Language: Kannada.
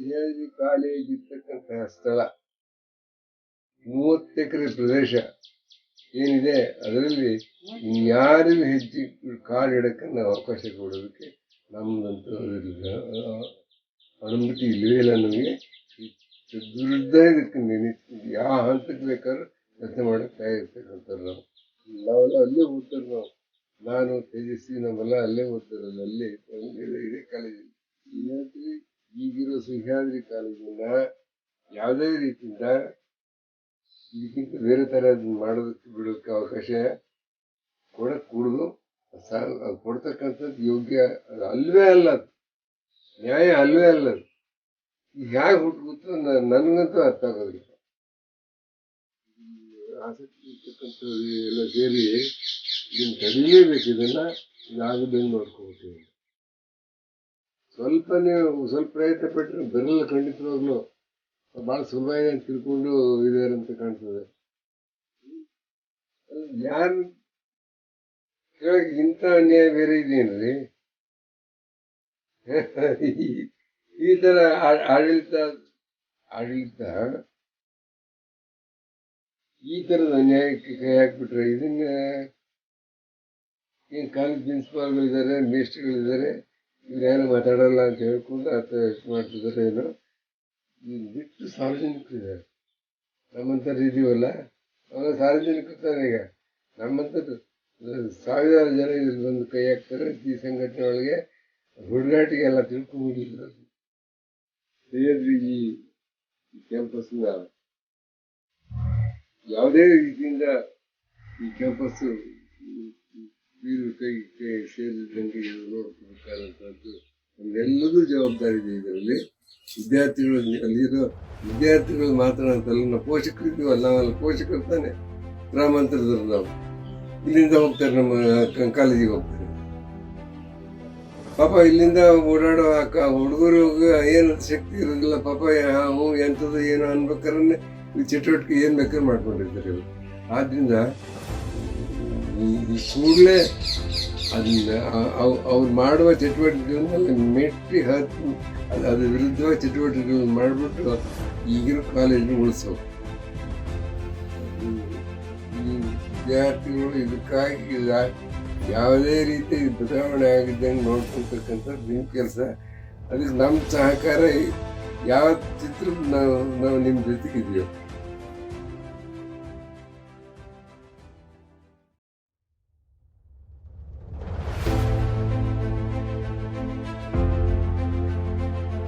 ಸಹ್ಯಾದ್ರಿ ಕಾಲೇಜ್ ಇರ್ತಕ್ಕಂತಹ ಸ್ಥಳ ಮೂವತ್ತು ಎಕರೆ ಪ್ರದೇಶ ಏನಿದೆ ಅದರಲ್ಲಿ ಇನ್ಯಾರಿಗೂ ಹೆಚ್ಚು ಕಾಲಿಡಕ್ಕೆ ನಾವು ಅವಕಾಶ ಕೊಡೋದಕ್ಕೆ ಆ, ಅನುಮತಿ ಇಲ್ಲವೇ ಇಲ್ಲ ನಮಗೆ. ವಿರುದ್ಧ ಇದಕ್ಕೆ ಯಾವ ಹಂತಕ್ಕೆ ಬೇಕಾದ್ರೂ ಕೆಲಸ ಮಾಡೋಕ್ಕೆ ತಯಾರಿರ್ತಕ್ಕಂಥವ್ರು ನಾವು. ನಾವೆಲ್ಲ ಅಲ್ಲೇ ಓದ್ತಾರೆ ನಾವು. ನಾನು ತೇಜಸ್ವಿ ನಮ್ಮೆಲ್ಲ ಅಲ್ಲೇ ಓದ್ತಾರಲ್ಲ ಅಲ್ಲೇ ಇದೆ ಕಾಲೇಜಲ್ಲಿ. ಈಗಿರೋ ಸಹ್ಯಾದ್ರಿ ಕಾಲೇಜಿನ ಯಾವುದೇ ರೀತಿಯಿಂದ ಇದಕ್ಕಿಂತ ಬೇರೆ ಥರ ಮಾಡೋದಕ್ಕೆ ಬಿಡೋಕ್ಕೆ ಅವಕಾಶ ಕೊಡಕ್ಕೆ ಕೂಡುದು ಅದು ಕೊಡ್ತಕ್ಕಂಥದ್ದು ಯೋಗ್ಯ ಅಲ್ವೇ ಅಲ್ಲ ನ್ಯಾಯ ಅಲ್ವೇ ಅಲ್ಲ ಹೇಗೆ ಹುಟ್ಟುಗುತ್ತೋ ನನಗಂತೂ ಅರ್ಥ ಆಗೋದಿಲ್ಲ. ಆಸಕ್ತಿ ಇರ್ತಕ್ಕಂಥ ಎಲ್ಲ ಸೇರಿ ಇದನ್ನ ತಡೀಲೇಬೇಕು, ಇದನ್ನ ಇದಾಗದಂಗೆ ನೋಡ್ಕೋಬೇಕು ಸ್ವಲ್ಪ ನೀವು ಸ್ವಲ್ಪ ಪ್ರಯತ್ನ ಪಟ್ಟರೆ ಬರಲ್ಲ ಖಂಡಿತವಾಗ್ಲು ಭಾಳ ಇದೆ ಅಂತ ತಿಳ್ಕೊಂಡು ಇದಾರೆ ಅಂತ ಕಾಣ್ತದೆ. ಯಾರು ಕೆಳಗೆ ಇಂಥ ಅನ್ಯಾಯ ಬೇರೆ ಇದೆಯೇನ್ರಿ ಈ- ಥರ ಆಡಳಿತ ಆಡಳಿತ ಈ ಥರದ ಅನ್ಯಾಯಕ್ಕೆ ಕೈ ಹಾಕ್ಬಿಟ್ರೆ ಇದನ್ನ ಏನು ಕಾಲೇಜ್ ಪ್ರಿನ್ಸಿಪಾಲ್ಗಳಿದ್ದಾರೆ ಮೇಸ್ಟ್ಗಳಿದ್ದಾರೆ ಇವ್ರೇನು ಮಾತಾಡಲ್ಲ ಅಂತ ಹೇಳ್ಕೊಂಡು ಆತ ಎಷ್ಟು ಮಾಡ್ತಿದ್ದಾರೆ ಏನೋ. ಇದ್ ಬಿಟ್ಟು ಸಾರ್ವಜನಿಕರಿದ್ದಾರೆ. ನಮ್ಮಂಥವ್ರು ಇದೀವಲ್ಲ ಅವರ ಸಾರ್ವಜನಿಕರು ತಾನೇ ಈಗ ನಮ್ಮಂಥದ್ದು ಸಾವಿರಾರು ಜನ ಇಲ್ಲಿ ಬಂದು ಕೈ ಹಾಕ್ತಾರೆ. ಈ ಸಂಘಟನೆ ಒಳಗೆ ಹುಡುಗಾಟಿಗೆಲ್ಲ ತಿಳ್ಕೊಂಡ್ಬಿಟ್ಟಿದ್ರು ಸಹ್ಯಾದ್ರಿ ಈ ಕ್ಯಾಂಪಸ್ನ ಯಾವುದೇ ರೀತಿಯಿಂದ ಈ ಕ್ಯಾಂಪಸ್ ಬೀರು ಕೈ ಸೇರಿದಂಗೆ ನೋಡ್ಕೋಬೇಕಾದಂಥದ್ದು ನಮ್ಮೆಲ್ಲದೂ ಜವಾಬ್ದಾರಿ ಇದೆ ಇದರಲ್ಲಿ. ವಿದ್ಯಾರ್ಥಿಗಳು ಅಲ್ಲಿರೋ ವಿದ್ಯಾರ್ಥಿಗಳು ಮಾತ್ರ ಅಂತಲ್ಲ ನಾವು ಪೋಷಕರು ಇದ್ದೀವಲ್ಲ ನಾವೆಲ್ಲ ಪೋಷಕರು ತಾನೆ ಗ್ರಾಮಾಂತರದವ್ರು ನಾವು. ಇಲ್ಲಿಂದ ಹೋಗ್ತಾರೆ ನಮ್ಮ ಕಾಲೇಜಿಗೆ ಹೋಗ್ತಾರೆ. ಪಾಪ ಇಲ್ಲಿಂದ ಓಡಾಡೋ ಹುಡುಗರು ಏನು ಶಕ್ತಿ ಇರೋದಿಲ್ಲ. ಪಾಪ ಹ್ಞೂ ಎಂಥದ್ದು ಏನು ಈ ಚಟುವಟಿಕೆ ಏನು ಬೇಕಾದ್ರೆ ಮಾಡ್ಕೊಂಡಿರ್ತಾರೆ ಇವರು. ಈ ಕೂಡಲೇ ಅದನ್ನ ಅವ್ರು ಮಾಡುವ ಚಟುವಟಿಕೆಗಳನ್ನೆಲ್ಲ ಮೆಟ್ಟಿ ಹತ್ತಿ ಅದು ಅದ್ರ ವಿರುದ್ಧವಾಗಿ ಚಟುವಟಿಕೆಗಳನ್ನ ಮಾಡಿಬಿಟ್ಟು ಈಗಿರೋ ಕಾಲೇಜನ್ನು ಉಳಿಸೋದು. ವಿದ್ಯಾರ್ಥಿಗಳು ಇದಕ್ಕಾಗಿ ಇದ- ಯಾವುದೇ ರೀತಿ ಬದಲಾವಣೆ ಆಗಿದ್ದಂಗೆ ನೋಡ್ಕೊಳ್ತಕ್ಕಂಥದ್ದು ನಿಮ್ಮ ಕೆಲಸ. ಅದಕ್ಕೆ ನಮ್ಮ ಸಹಕಾರ ಯಾವ ಚಿತ್ರ ನಾವು ನಾವು ನಿಮ್ಮ ಜೊತೆಗಿದೆಯೋ.